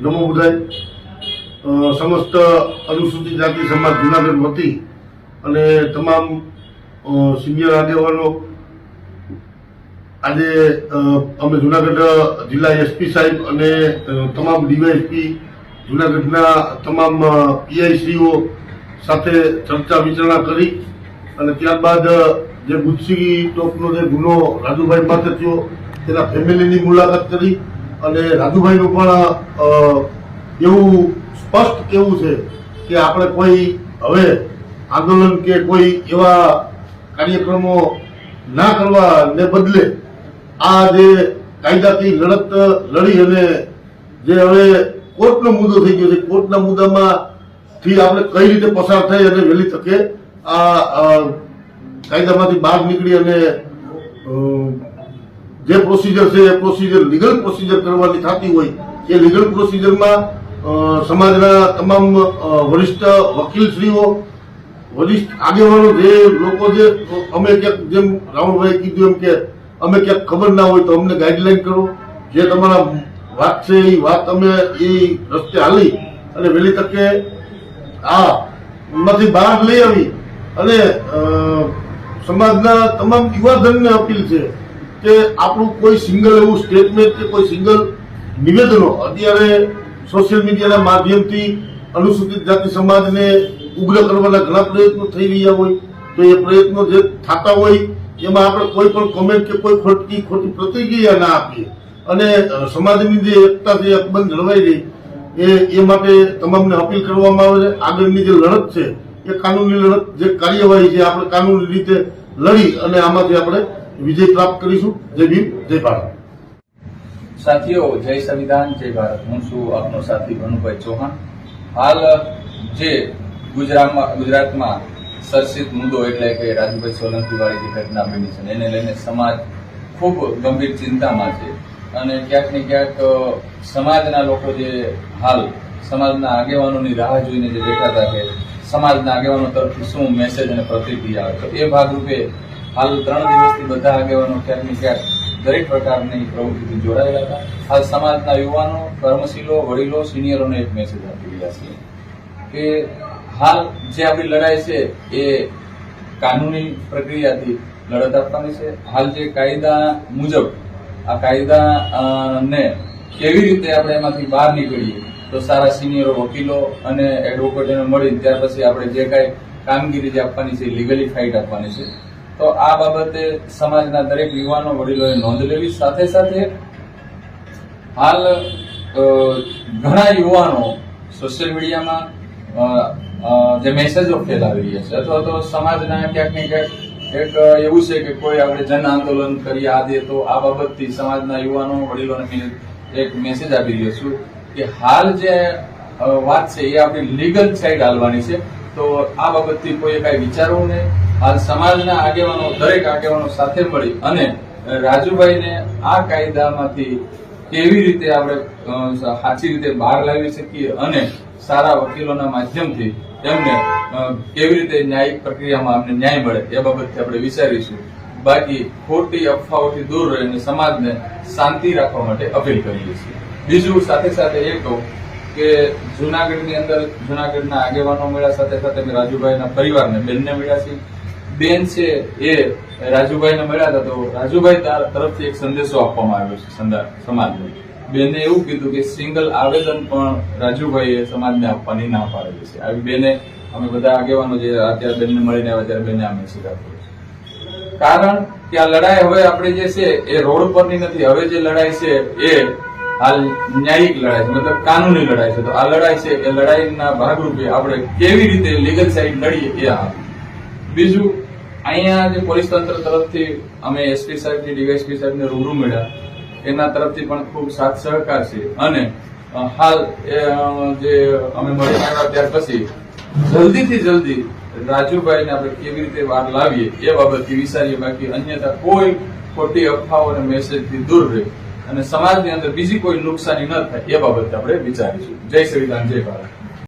નમો બુધાય સમસ્ત અનુસૂચિત જાતિ સમાજ જુનાગઢ વતી અને તમામ સિનિયર આગેવાનો, આજે અમે જુનાગઢ જિલ્લા એસપી સાહેબ અને તમામ ડીવાયએસપી જુનાગઢના તમામ પીઆઈસીઓ સાથે ચર્ચા વિચારણા કરી અને ત્યારબાદ જે ગુજસી ટોપનો જે ગુનો રાજુભાઈ પાસે થયો, તેના ફેમિલીની મુલાકાત કરી અને રાજુભાઈનું પણ એવું સ્પષ્ટ કેવું છે કે આપણે કોઈ હવે આંદોલન કે કોઈ એવા કાર્યક્રમો ના કરવા ને બદલે આ જે કાયદાથી લડત લડી અને જે હવે કોર્ટનો મુદ્દો થઈ ગયો છે, કોર્ટના મુદ્દામાં થી આપણે કઈ રીતે પસાર થઈ અને વહેલી તકે આ કાયદામાંથી બહાર નીકળી અને જે પ્રોસિજર છે, એ પ્રોસિજર લીગલ પ્રોસિજર કરવાની થતી હોય, એ લીગલ પ્રોસિજરમાં સમાજના તમામ વરિષ્ઠ વકીલશ્રીઓ, વરિષ્ઠ આગેવાનો જે લોકો જે, અમે ક્યાંક જેમ રાવણભાઈ કીધું એમ કે અમે ક્યાંક ખબર ના હોય તો અમને ગાઈડલાઈન કરો. જે તમારા વાત છે, એ વાત અમે એ રસ્તે હાલી અને વહેલી તકે આ માંથી બહાર લઈ આવી. અને સમાજના તમામ યુવાધનને અપીલ છે કે આપણું કોઈ સિંગલ એવું સ્ટેટમેન્ટ કે કોઈ સિંગલ નિવેદનો અત્યારે સોશિયલ મીડિયાના માધ્યમથી અનુસૂચિત જાતિ સમાજને ઉગ્ર કરવાના ઘણા પ્રયત્નો થઈ રહ્યા હોય તો એ પ્રયત્નો જે થતા હોય એમાં આપણે કોઈ પણ કોમેન્ટ કે કોઈ ખોટી ખોટી પ્રતિક્રિયા ના આપીએ. અને સમાજની જે એકતા છે, અકબંધ જળવાઈ રહી, એ એ માટે તમામને અપીલ કરવામાં આવે છે. આગળની જે લડત છે, એ કાનૂની લડત જે કાર્યવાહી છે, આપણે કાનૂની રીતે લડી અને આમાંથી આપણે વિજય પ્રાપ્ત કરીશું. જય ભીમ, જય ભારત. સાથીઓ, જય સંવિધાન, જય ભારત. હું છું આપનો સાથી ભનુભાઈ ચૌહાણ. હાલ, જે ગુજરાતમાં ગુજરાતમાં ચર્ચિત મુદ્દો એટલે કે રાજુભાઈ સોલંકીવાળી જે ઘટના બની છે એને લઈને સમાજ ખૂબ ગંભીર ચિંતામાં છે. અને ક્યાંક ને ક્યાંક સમાજના લોકો જે હાલ સમાજના આગેવાનોની રાહ જોઈને જે બેઠા કે સમાજના આગેવાનો તરફથી શું મેસેજ અને પ્રતિક્રિયા આવે તો એ ભાગરૂપે હાલ ત્રણ દિવસથી બધા આગેવાનો ક્યાંક ને ક્યાંક દરેક પ્રકારની પ્રવૃત્તિથી જોડાયેલા હતા. હાલ સમાજના યુવાનો, કર્મશીલો, વડીલો, સિનિયરોને એક મેસેજ આપી રહ્યા છીએ કે હાલ જે આપણી લડાઈ છે એ કાનૂની પ્રક્રિયાથી લડત આપવાની છે. હાલ જે કાયદા મુજબ, આ કાયદા ને કેવી રીતે આપણે એમાંથી બહાર નીકળીએ, તો સારા સિનિયરો, વકીલો અને એડવોકેટોને મળી ત્યાર પછી આપણે જે કાંઈ કામગીરી જે આપવાની છે લીગલી ફાઇટ આપવાની છે તો આ બાબતે સમાજના દરેક યુવાનો વડીલોએ નોંધ લેવી. સાથે સાથે હાલ ઘણા યુવાનો સોશિયલ મીડિયામાં જે મેસેજો ફેલાવી રહ્યા છે. અથવા તો સમાજના ક્યાંક ને ક્યાંક એક એવું છે કે કોઈ આપણે જન આંદોલન કરી આ દે તો આ બાબતથી સમાજના યુવાનો, વડીલોને એક મેસેજ આપી રહ્યો છું કે હાલ જે વાત છે એ આપણી લીગલ સાઈડ હાલવાની છે. તો આ બાબતથી કોઈએ કાંઈ વિચારવું નહીં. હાલ સમાજના આગેવાનો, દરેક આગેવાનો સાથે મળી અને રાજુભાઈને આ કાયદામાંથી કેવી રીતે આપણે સાચી રીતે બહાર લાવી શકીએ અને સારા વકીલોના માધ્યમથી તેમને કેવી રીતે ન્યાયિક પ્રક્રિયામાં અમને ન્યાય મળે એ બાબતથી આપણે વિચારીશું. બાકી ખોટી અફવાઓથી દૂર રહીને સમાજને શાંતિ રાખવા માટે અપીલ કરીએ છીએ. બીજું સાથે સાથે એ કહું કે જુનાગઢની અંદર, જુનાગઢના આગેવાનો મળ્યા સાથે સાથે અમે રાજુભાઈના પરિવારને બેનને મળ્યા છે બેન છે એ રાજુભાઈને મળ્યા હતા, તો રાજુભાઈ તરફથી એક સંદેશો આપવામાં આવ્યો છે સમાજને. બેને એવું કીધું કે સિંગલ આવેદન પણ રાજુભાઈએ સમાજને આપવાની ના પાડેલી છે. આવી બેને અમે બધા આગેવાનો જે અત્યારે બેનને મળીને આવ્યા ત્યારે બેને આ મેસેજ કારણ કે આ લડાઈ હવે આપણે જે છે એ રોડ પરની નથી, હવે જે લડાઈ છે એ હાલ ન્યાયિક લડાઈ છે, મતલબ કાનૂની લડાઈ છે. તો આ લડાઈ છે એ લડાઈના ભાગરૂપે આપણે કેવી રીતે લીગલ સાઈડ લડીએ એ આ. બીજું અહીંયા જે પોલીસ તંત્ર તરફથી અમે એસપી સાહેબની ડીવાયસપી સાહેબને રૂબરૂ મળ્યા. એના તરફથી પણ ખૂબ સાથ સહકાર છે. અને હાલ જે અમે મળી આવ્યા ત્યાર પછી જલ્દીથી જલ્દી રાજુભાઈને આપણે કેવી રીતે વાર લાવીએ એ બાબતથી વિચારીએ, બાકી અન્યથા કોઈ ખોટી અફવાઓ અને મેસેજથી દૂર રહે. અને સમાજની અંદર બીજી કોઈ નુકસાની ન થાય એ બાબતે આપણે વિચારીશું. જય શ્રી રામ, જય ભારત.